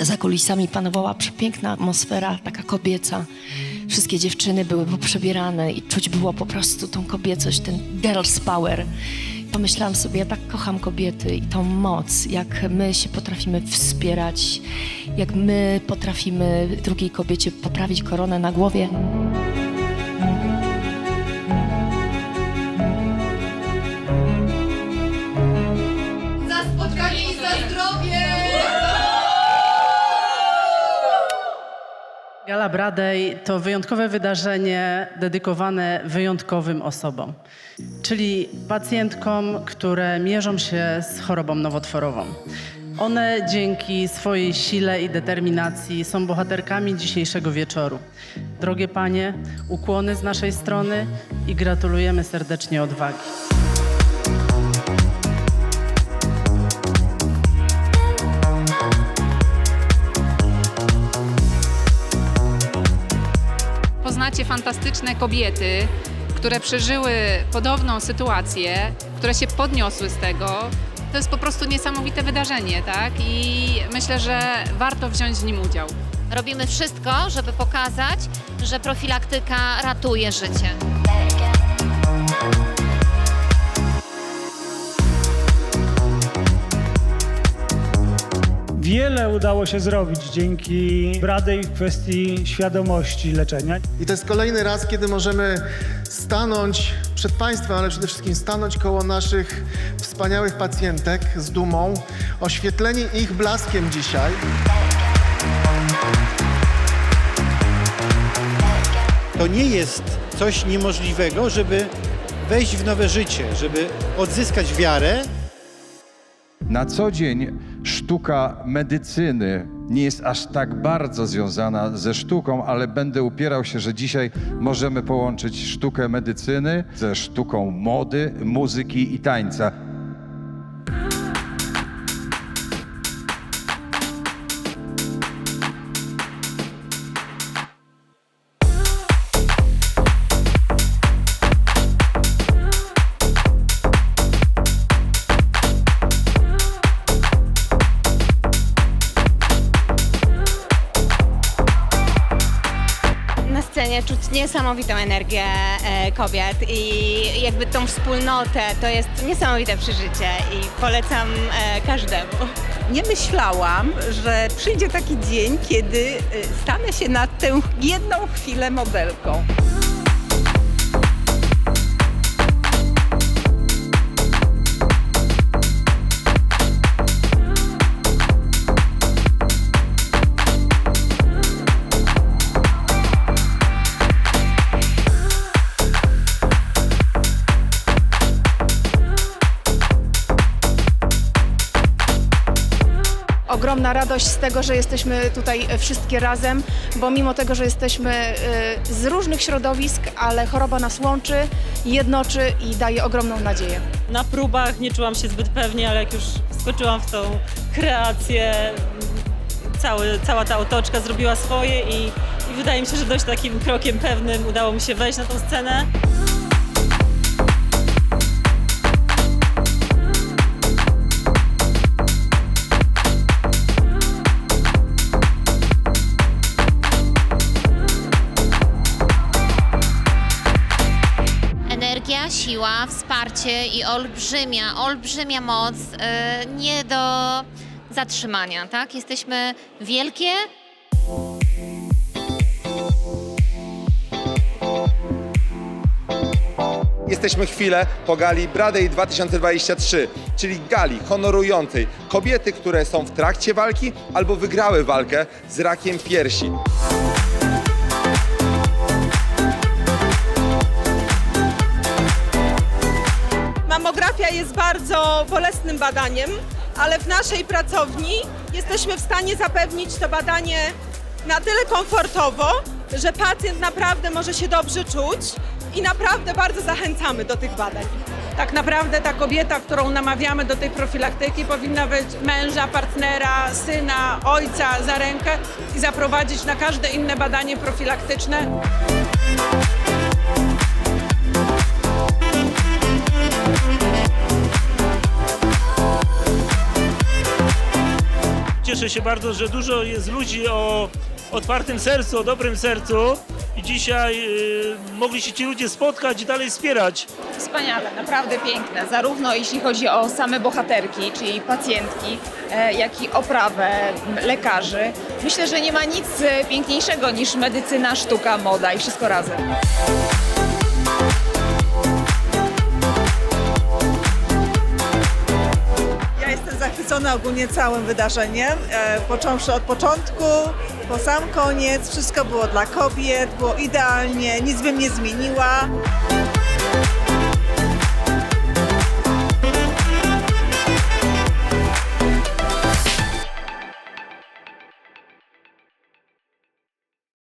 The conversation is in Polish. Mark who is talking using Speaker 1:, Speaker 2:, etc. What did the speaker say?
Speaker 1: Za kulisami panowała przepiękna atmosfera, taka kobieca. Wszystkie dziewczyny były poprzebierane i czuć było po prostu tą kobiecość, ten girls power. Pomyślałam sobie, ja tak kocham kobiety i tą moc, jak my się potrafimy wspierać, jak my potrafimy drugiej kobiecie poprawić koronę na głowie.
Speaker 2: Bradej to wyjątkowe wydarzenie dedykowane wyjątkowym osobom, czyli pacjentkom, które mierzą się z chorobą nowotworową. One dzięki swojej sile i determinacji są bohaterkami dzisiejszego wieczoru. Drogie panie, ukłony z naszej strony i gratulujemy serdecznie odwagi.
Speaker 3: Fantastyczne kobiety, które przeżyły podobną sytuację, które się podniosły z tego. To jest po prostu niesamowite wydarzenie, tak? I myślę, że warto wziąć w nim udział.
Speaker 4: Robimy wszystko, żeby pokazać, że profilaktyka ratuje życie.
Speaker 5: Wiele udało się zrobić dzięki Bradej w kwestii świadomości leczenia.
Speaker 6: I to jest kolejny raz, kiedy możemy stanąć przed Państwem, ale przede wszystkim stanąć koło naszych wspaniałych pacjentek z dumą, oświetleni ich blaskiem dzisiaj.
Speaker 7: To nie jest coś niemożliwego, żeby wejść w nowe życie, żeby odzyskać wiarę
Speaker 8: Na co dzień sztuka medycyny nie jest aż tak bardzo związana ze sztuką, ale będę upierał się, że dzisiaj możemy połączyć sztukę medycyny ze sztuką mody, muzyki i tańca.
Speaker 9: Na scenie czuć niesamowitą energię e, kobiet i jakby tą wspólnotę. To jest niesamowite przeżycie i polecam e, każdemu.
Speaker 10: Nie myślałam, że przyjdzie taki dzień, kiedy y, stanę się na tę jedną chwilę modelką.
Speaker 9: Ogromna radość z tego, że jesteśmy tutaj wszystkie razem, bo mimo tego, że jesteśmy e, z różnych środowisk, ale choroba nas łączy, jednoczy i daje ogromną nadzieję.
Speaker 2: Na próbach nie czułam się zbyt pewnie, ale jak już wskoczyłam w tą kreację, cały, cała ta otoczka zrobiła swoje i, i wydaje mi się, że dość takim krokiem pewnym udało mi się wejść na tą scenę.
Speaker 4: Siła, wsparcie i olbrzymia, olbrzymia moc e, nie do zatrzymania, tak? Jesteśmy wielkie,
Speaker 11: Jesteśmy chwilę po gali Bradej 2023, czyli gali honorującej kobiety, które są w trakcie walki albo wygrały walkę z rakiem piersi.
Speaker 10: Jest bardzo bolesnym badaniem, ale w naszej pracowni jesteśmy w stanie zapewnić to badanie na tyle komfortowo, że pacjent naprawdę może się dobrze czuć i naprawdę bardzo zachęcamy do tych badań. Tak naprawdę ta kobieta, którą namawiamy do tej profilaktyki, powinna być męża, partnera, syna, ojca za rękę i zaprowadzić na każde inne badanie profilaktyczne.
Speaker 5: Się bardzo, że dużo jest ludzi o otwartym sercu, o dobrym sercu i dzisiaj y, mogli się ci ludzie spotkać i dalej wspierać.
Speaker 12: Wspaniale, naprawdę piękne. Zarówno jeśli chodzi o same bohaterki, czyli pacjentki, e, jak i oprawę lekarzy. Myślę, że nie ma nic piękniejszego niż medycyna, sztuka, moda i wszystko razem.
Speaker 10: Zachwycona ogólnie całym wydarzeniem, e, począwszy od początku, po sam koniec. Wszystko było dla kobiet, było idealnie, nic bym nie zmieniła.